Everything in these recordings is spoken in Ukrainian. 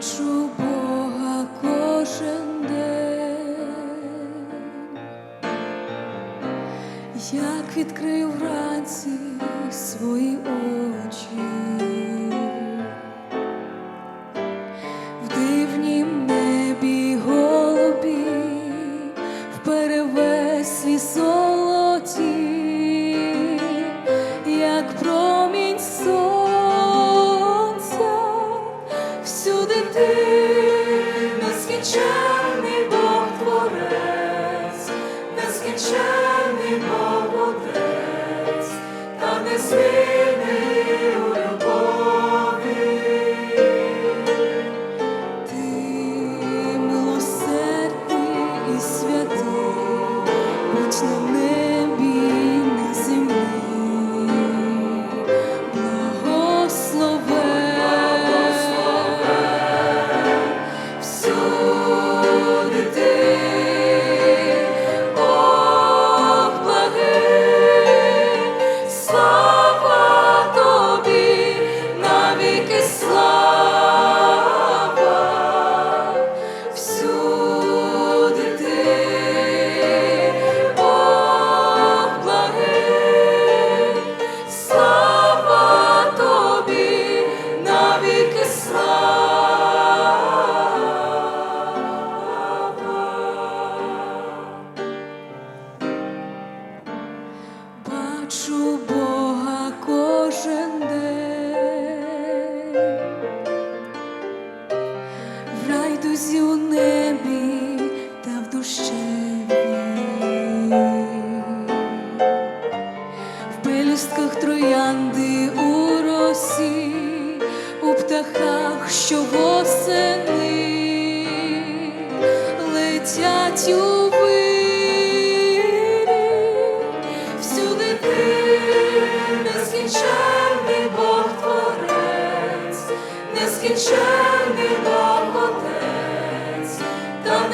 бачу Бога кожен день, як відкрив вранці свої очі. кличу Бога кожен день, в райдузі у небі та в душі.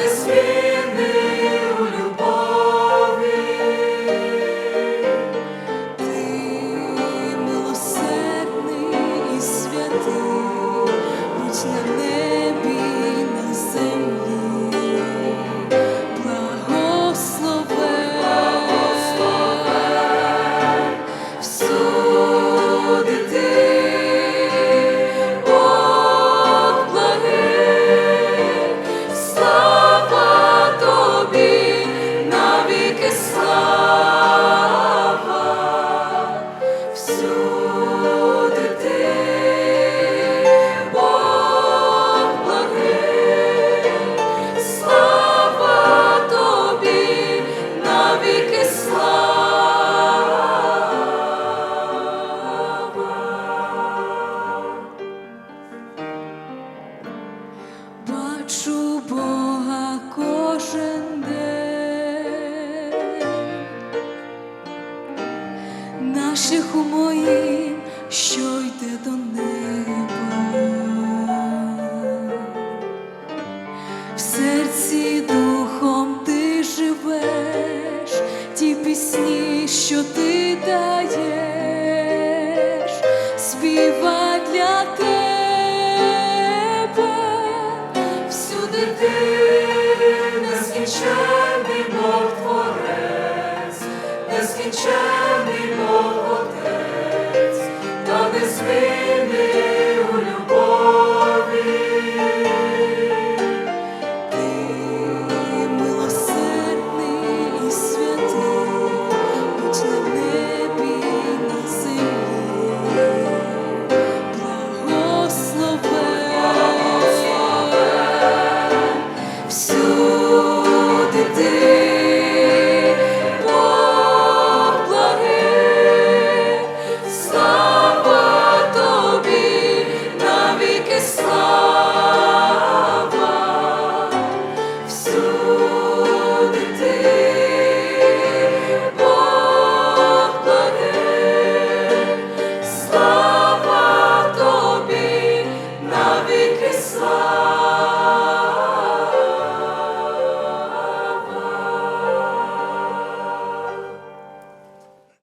Espírito. бачу Бога кожен день на шляху моїм, що йде до неба, в серці духом ти живеш, ті пісні, що ти даєш.